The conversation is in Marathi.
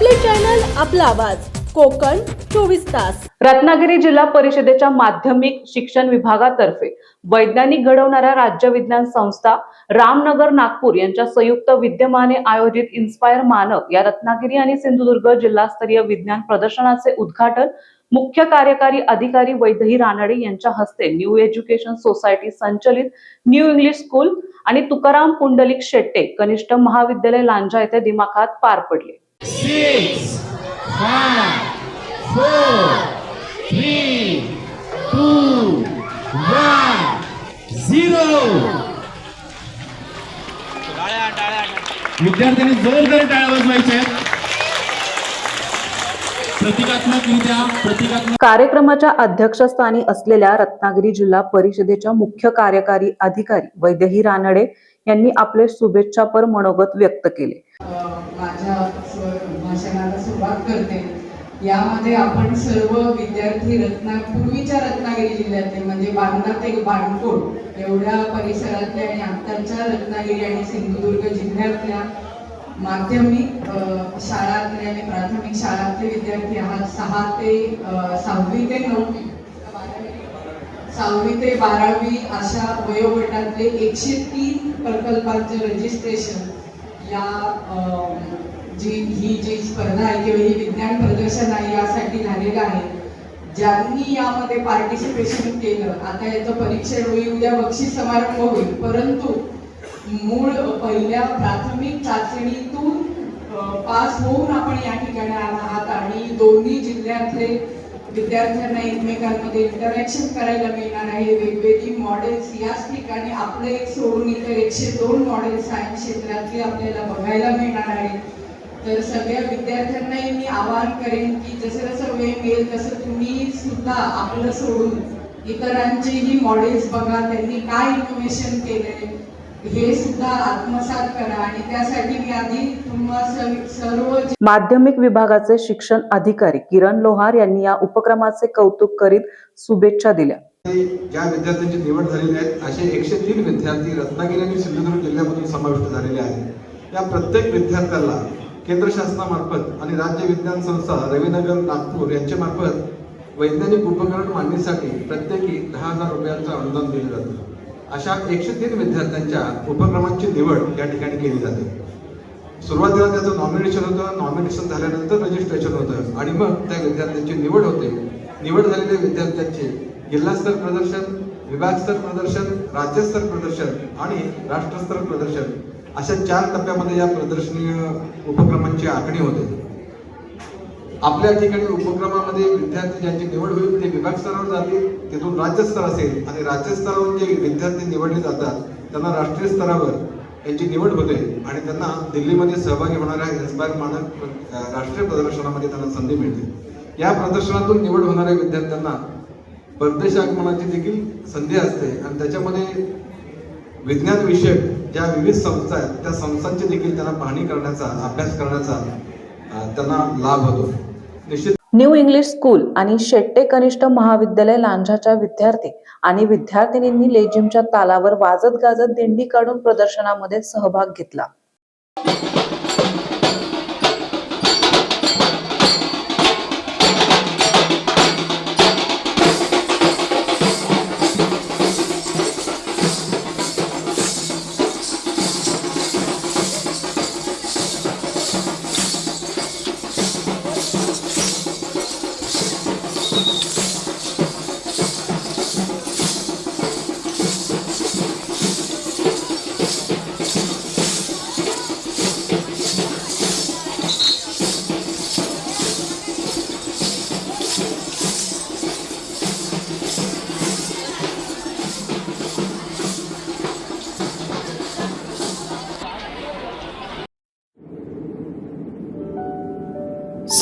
आपला आवाज. कोकण चोवीस तास. रत्नागिरी जिल्हा परिषदेच्या माध्यमिक शिक्षण विभागातर्फे वैज्ञानिक घडवणाऱ्या राज्य विज्ञान संस्था रामनगर नागपूर यांच्या संयुक्त विद्यमाने आयोजित इन्स्पायर मानक या रत्नागिरी आणि सिंधुदुर्ग जिल्हास्तरीय विज्ञान प्रदर्शनाचे उद्घाटन मुख्य कार्यकारी अधिकारी वैदही रानडे यांच्या हस्ते न्यू एज्युकेशन सोसायटी संचलित न्यू इंग्लिश स्कूल आणि तुकाराम पुंडलिक शेट्टे कनिष्ठ महाविद्यालय लांजा येथे दिमाखात पार पडले. Six, five, four, three, two, one, zero. विद्यार्थ्यांनी जोरदार टाळ्या वाजवायच्या प्रतिकात्मकरित्या कार्यक्रमाच्या अध्यक्षस्थानी असलेल्या रत्नागिरी जिल्हा परिषदेच्या मुख्य कार्यकारी अधिकारी वैद्यही रानडे यांनी आपले शुभेच्छापर मनोगत व्यक्त केले करते. यामध्ये आपण सर्व विद्यार्थी रत्ना पूर्वीच्या रत्नागिरी जिल्ह्यातले म्हणजे बांधा ते बाणकोट एवढ्या परिसरातले आणि आत्ताच्या रत्नागिरी आणि सिंधुदुर्ग जिल्ह्यातल्या माध्यमिक शाळातले आणि प्राथमिक शाळातले विद्यार्थी आहात. सहा ते सहावी ते नववी सहावी ते बारावी अशा वयोगटातले एकशे तीन प्रकल्पांचे रजिस्ट्रेशन या अं, जी ही जी स्पर्धा आहे किंवा ही विज्ञान प्रदर्शन आहे यासाठी झालेलं आहे. ज्यांनी यामध्ये पार्टिसिपेशन केलं आता याचं परीक्षण होईल उद्या बक्षीस समारंभ होईल. परंतु मूळ पहिल्या प्राथमिक चाचणीतून पास होऊन आपण या ठिकाणी आला आहात आणि दोन्ही जिल्ह्यातले विद्यार्थ्यांना एकमेकांमध्ये इंटरॅक्शन करायला मिळणार आहे. वेगवेगळी मॉडेल्स याच ठिकाणी आपलं एक सोडून इतर एकशे दोन मॉडेल्स सायन्स क्षेत्रातली आपल्याला बघायला मिळणार आहे तर सगळ्या विद्यार्थ्यांनाही मी आवाहन करेन की जसं जसं वेळ मिळेल तसं तुम्ही सुद्धा आपलं सोडून इतरांचेही मॉडेल्स बघा त्यांनी काय इनोव्हेशन केलंय हे सुद्धा आत्मसात करा आणि त्यासाठी मी आधी सर्व- माध्यमिक विभागाचे शिक्षण अधिकारी किरण लोहार यांनी या उपक्रमाचे कौतुक करीत शुभेच्छा दिल्या. ज्या विद्यार्थ्यांची निवड झालेली आहे असे एकशे तीन विद्यार्थी रत्नागिरी आणि सिंधुदुर्ग जिल्ह्यामधून समाविष्ट झालेले आहेत. या प्रत्येक विद्यार्थ्याला केंद्र शासनामार्फत आणि राज्य विज्ञान संस्था रवीनगर नागपूर यांच्यामार्फत वैज्ञानिक उपकरण मांडणीसाठी प्रत्येकी दहा हजार रुपयांचं अनुदान दिलं जातं. अशा एकशे तीन विद्यार्थ्यांच्या उपक्रमांची निवड या ठिकाणी केली जाते. सुरुवातीला त्याचं नॉमिनेशन होतं नॉमिनेशन झाल्यानंतर रजिस्ट्रेशन होतं आणि मग त्या विद्यार्थ्यांची निवड होते. निवड झालेल्या विद्यार्थ्यांचे जिल्हास्तर प्रदर्शन विभागस्तर प्रदर्शन राज्यस्तर प्रदर्शन आणि राष्ट्रस्तर प्रदर्शन अशा चार टप्प्यामध्ये या प्रदर्शनीय उपक्रमांची आखणी होते. आपल्या ठिकाणी उपक्रमामध्ये विद्यार्थी ज्यांची निवड होईल ते विभाग स्तरावर जातील तिथून राज्यस्तर असेल आणि राज्यस्तरावरून जे विद्यार्थी निवडले जातात त्यांना राष्ट्रीय स्तरावर यांची निवड होते आणि त्यांना दिल्लीमध्ये सहभागी होणाऱ्या इन्स्पायर मानक राष्ट्रीय प्रदर्शनामध्ये त्यांना संधी मिळते. या प्रदर्शनातून निवड होणाऱ्या विद्यार्थ्यांना परदेश आगमनाची देखील संधी असते आणि त्याच्यामध्ये विज्ञान विषयक ज्या विविध संस्था आहेत त्या संस्थांची देखील त्यांना पाहणी करण्याचा अभ्यास करण्याचा त्यांना लाभ होतो. निश्चित न्यू इंग्लिश स्कूल आणि शेट्टे कनिष्ठ महाविद्यालय लांजाच्या विद्यार्थी आणि विद्यार्थिनींनी लेजिमच्या तालावर वाजत गाजत दिंडी काढून प्रदर्शनामध्ये सहभाग घेतला.